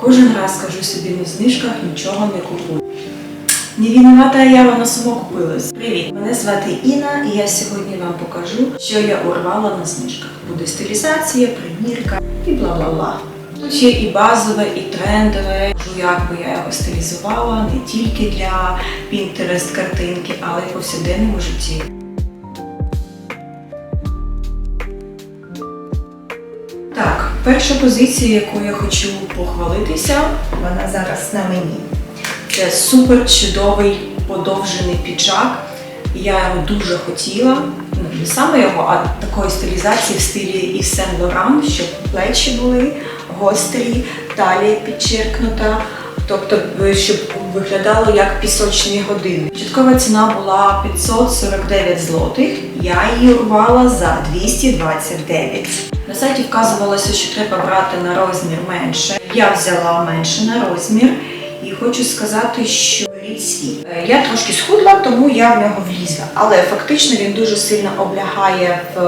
Кожен раз кажу собі на знижках нічого не купую. Не виновата я, вона само купилась. Привіт, мене звати Інна, і я сьогодні вам покажу, що я урвала на знижках. Буде стилізація, примірка і бла-бла-бла. Тут є і базове, і трендове. Як би я його стилізувала не тільки для Pinterest картинки, але й повсякденному житті. Перша позиція, якою я хочу похвалитися, вона зараз на мені. Це супер чудовий подовжений піджак. Я його дуже хотіла. Ну, не саме його, а такої стилізації в стилі Yves Saint Laurent, щоб плечі були гострі, талія підчеркнута. Тобто, щоб виглядало як пісочні години. Початкова ціна була 549 злотих. Я її урвала за 229. На сайті вказувалося, що треба брати на розмір менше. Я взяла менше на розмір і хочу сказати, що свій. Е, Я трошки схудла, тому я в нього влізла. Але фактично він дуже сильно облягає в,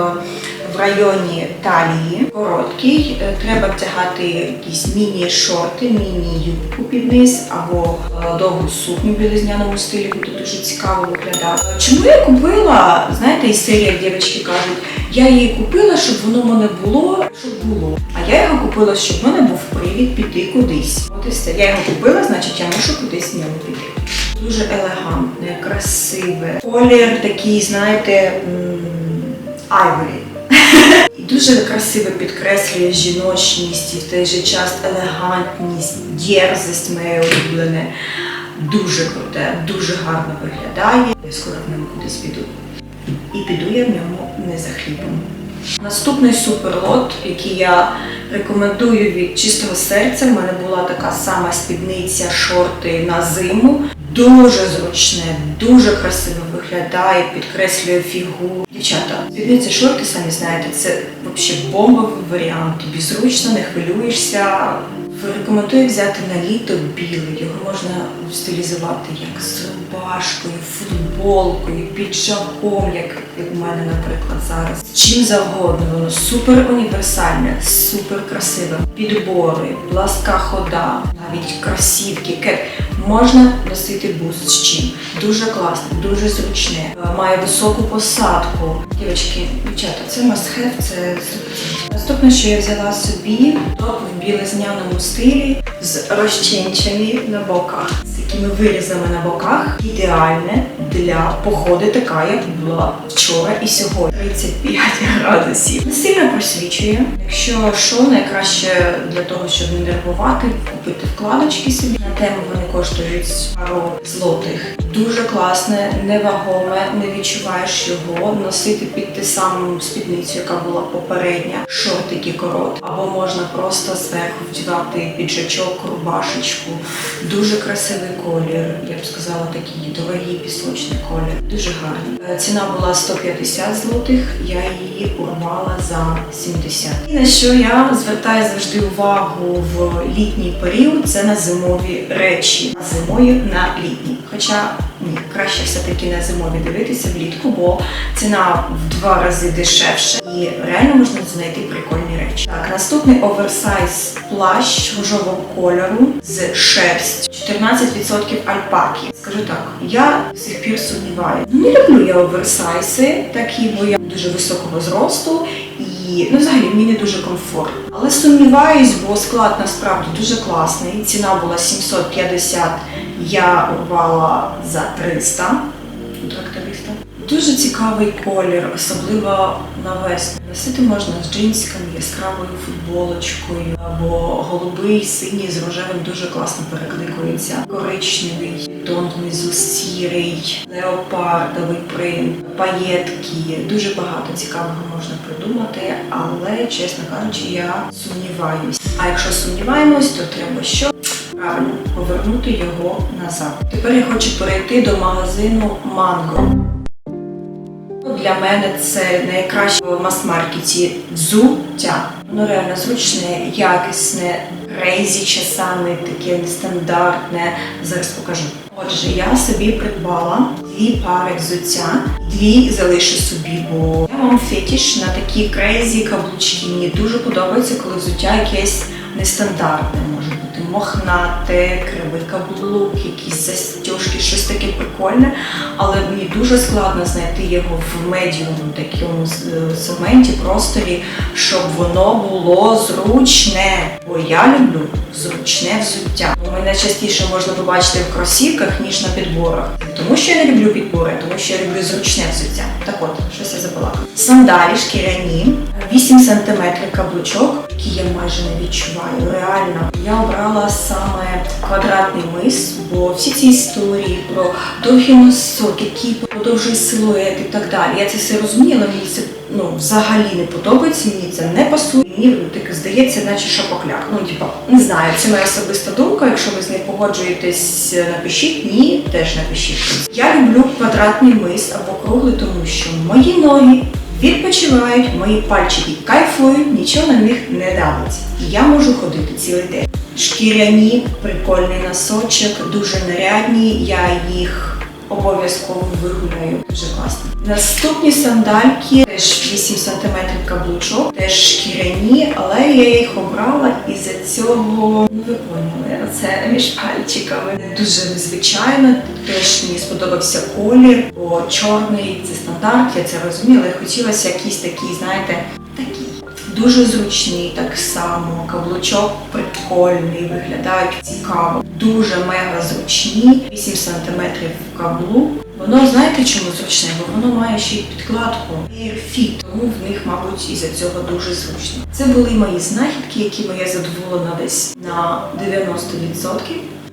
в районі талії. Короткий. Е, Треба вдягати якісь міні-шорти, міні-юбку під низ або е, довгу сукню білизняному стилі, буде дуже цікаво виглядати. Чому я купила? Знаєте, із серії, як дівчатки кажуть, я її купила, щоб воно в мене було, щоб було. А я його купила, щоб в мене був привід піти кудись. От і все. Я його купила, значить я мушу кудись в ньому піти. Дуже елегантне, красиве. Колір такий, знаєте, айворі. Дуже красиво підкреслює жіночність і в той же час елегантність, дерзость моє улюблене. Дуже круте, дуже гарно виглядає. Я скоро в ньому кудись піду. І піду я в ньому не за хлібом. Наступний суперлот, який я рекомендую від чистого серця. У мене була така сама спідниця, шорти на зиму. Дуже зручне, дуже красиво виглядає, підкреслює фігуру. Дівчата, спідниця шорти, самі знаєте, це взагалі бомбовий варіант. Тобі зручно, не хвилюєшся. Рекомендую взяти на літо білий. Його можна стилізувати як з рубашкою, футболкою, піджаком, як, у мене, наприклад, зараз. Чим завгодно, воно супер універсальне, супер красиве. Підбори, пласка хода, навіть красівки, кеп. Можна носити бус з чим. Дуже класне, дуже зручне. Має високу посадку. Дівчатки, дівчата, це must have, це 100%. Наступне, що я взяла собі, топ в білизняному стилі з розчинчами на боках, з такими вирізами на боках. Ідеальне для походи, така як була вчора і сьогодні. 35 градусів. Не сильно просвічує. Якщо що, найкраще для того, щоб не нервувати, купити вкладочки собі. На тему вони коштують пару злотих. Дуже класне, невагоме, не відчуваєш його. Носити під ту саму спідницю, яка була попередня, шортики корот, або можна просто зверху вдівати піджачок, рубашечку. Дуже красивий колір, я б сказала, такий дорогий пісочний колір. Дуже гарний. Е, Ціна була 150 злотих, я її урвала за 70. І на що я звертаю завжди увагу в літній період, це на зимові речі, а зимою на літні. Хоча ні, краще все-таки на зимові дивитися влітку, бо ціна в два рази дешевше і реально можна знайти прикольні речі. Так, наступний оверсайз плащ рожового кольору з шерсть, 14% альпаки. Скажу так, я з сих пір сумніваю. Ну, не люблю я оверсайзи такі, бо я дуже високого зросту і ну, взагалі мені не дуже комфортно. Але сумніваюсь, бо склад насправді дуже класний. Ціна була 750, я урвала за 300. Тракториста. Дуже цікавий колір, особливо на весну. Носити можна з джинсиками, яскравою футболочкою або голубий, синій з рожевим дуже класно перекликується. Коричневий, тон внизу сірий, леопардовий принт, паєтки. Дуже багато цікавого можна придумати, але чесно кажучи, я сумніваюсь. А якщо сумніваємось, то треба що? Правильно, повернути його назад. Тепер я хочу перейти до магазину Mango. Для мене це найкраще в мас-маркеті взуття. Воно реально зручне, якісне, крейзі часами, таке нестандартне. Зараз покажу. Отже, я собі придбала дві пари взуття, дві залишу собі, бо я вам фетіш на такі крейзі каблучки. Мені дуже подобається, коли взуття якесь нестандартне може мохнате, кривий каблук, якісь застіжки, щось таке прикольне, але мені дуже складно знайти його в медіум такому е, сегменті, просторі, щоб воно було зручне. Бо я люблю зручне взуття. У мене частіше можна побачити в кросівках, ніж на підборах. Тому що я не люблю підбори, тому що я люблю зручне взуття. Так от, щось я забула. Сандалі шкіряні, 8 см каблучок, які я майже не відчуваю. Реально, я обрала саме квадратний мис, бо всі ці історії про довгий носок, який подовжує силует і так далі. Я це все розумію, але мені це ну, взагалі не подобається, мені це не пасує. Мені так здається, наче шапокляк. Ну, типа, не знаю, це моя особиста думка. Якщо ви з нею погоджуєтесь, напишіть. Ні, теж напишіть. Я люблю квадратний мис або круглий, тому що мої ноги відпочивають, мої пальчики кайфують, нічого на них не давить. І я можу ходити цілий день. Шкіряні, прикольний носочок, дуже нарядні. Я їх обов'язково вигуляю. Дуже класно. Наступні сандальки теж 8 см каблучок, теж шкіряні, але я їх обрала із-за цього. Ну ви поняли, це між пальчиками. Дуже незвичайно. Теж мені сподобався колір, бо чорний це стандарт, я це розуміла. Хотілося якийсь такий, знаєте. Дуже зручний так само, каблучок прикольний, виглядають цікаво. Дуже мега зручні, 8 см каблук. Воно знаєте чому зручне? Бо воно має ще й підкладку Airfit, тому в них, мабуть, із-за цього дуже зручно. Це були мої знахідки, якими я задоволена десь на 90%.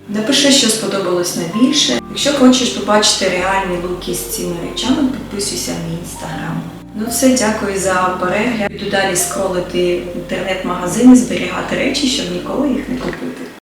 Напиши, що сподобалось найбільше. Якщо хочеш побачити реальні луки з цими речами, підписуйся на мій інстаграм. Ну все, дякую за перегляд. Піду далі скролити інтернет-магазини, зберігати речі, щоб ніколи їх не купити.